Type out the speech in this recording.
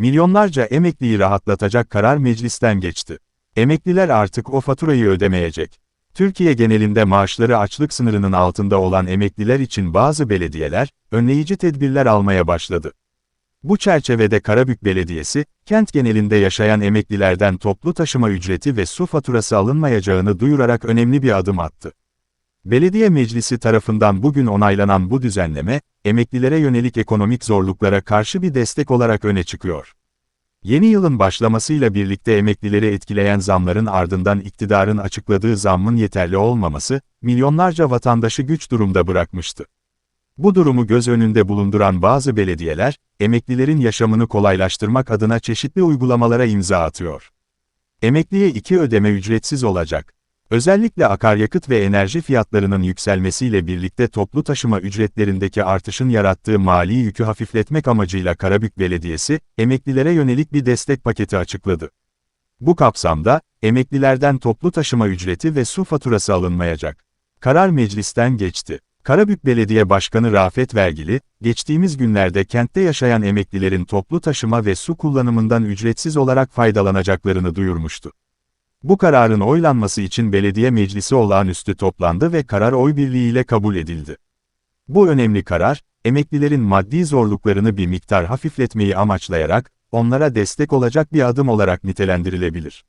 Milyonlarca emekliyi rahatlatacak karar meclisten geçti. Emekliler artık o faturayı ödemeyecek. Türkiye genelinde maaşları açlık sınırının altında olan emekliler için bazı belediyeler, önleyici tedbirler almaya başladı. Bu çerçevede Karabük Belediyesi, kent genelinde yaşayan emeklilerden toplu taşıma ücreti ve su faturası alınmayacağını duyurarak önemli bir adım attı. Belediye Meclisi tarafından bugün onaylanan bu düzenleme, emeklilere yönelik ekonomik zorluklara karşı bir destek olarak öne çıkıyor. Yeni yılın başlamasıyla birlikte emeklileri etkileyen zamların ardından iktidarın açıkladığı zammın yeterli olmaması, milyonlarca vatandaşı güç durumda bırakmıştı. Bu durumu göz önünde bulunduran bazı belediyeler, emeklilerin yaşamını kolaylaştırmak adına çeşitli uygulamalara imza atıyor. Emekliye iki ödeme ücretsiz olacak. Özellikle akaryakıt ve enerji fiyatlarının yükselmesiyle birlikte toplu taşıma ücretlerindeki artışın yarattığı mali yükü hafifletmek amacıyla Karabük Belediyesi, emeklilere yönelik bir destek paketi açıkladı. Bu kapsamda, emeklilerden toplu taşıma ücreti ve su faturası alınmayacak. Karar meclisten geçti. Karabük Belediye Başkanı Rafet Vergili, geçtiğimiz günlerde kentte yaşayan emeklilerin toplu taşıma ve su kullanımından ücretsiz olarak faydalanacaklarını duyurmuştu. Bu kararın oylanması için belediye meclisi olağanüstü toplandı ve karar oy birliğiyle kabul edildi. Bu önemli karar, emeklilerin maddi zorluklarını bir miktar hafifletmeyi amaçlayarak, onlara destek olacak bir adım olarak nitelendirilebilir.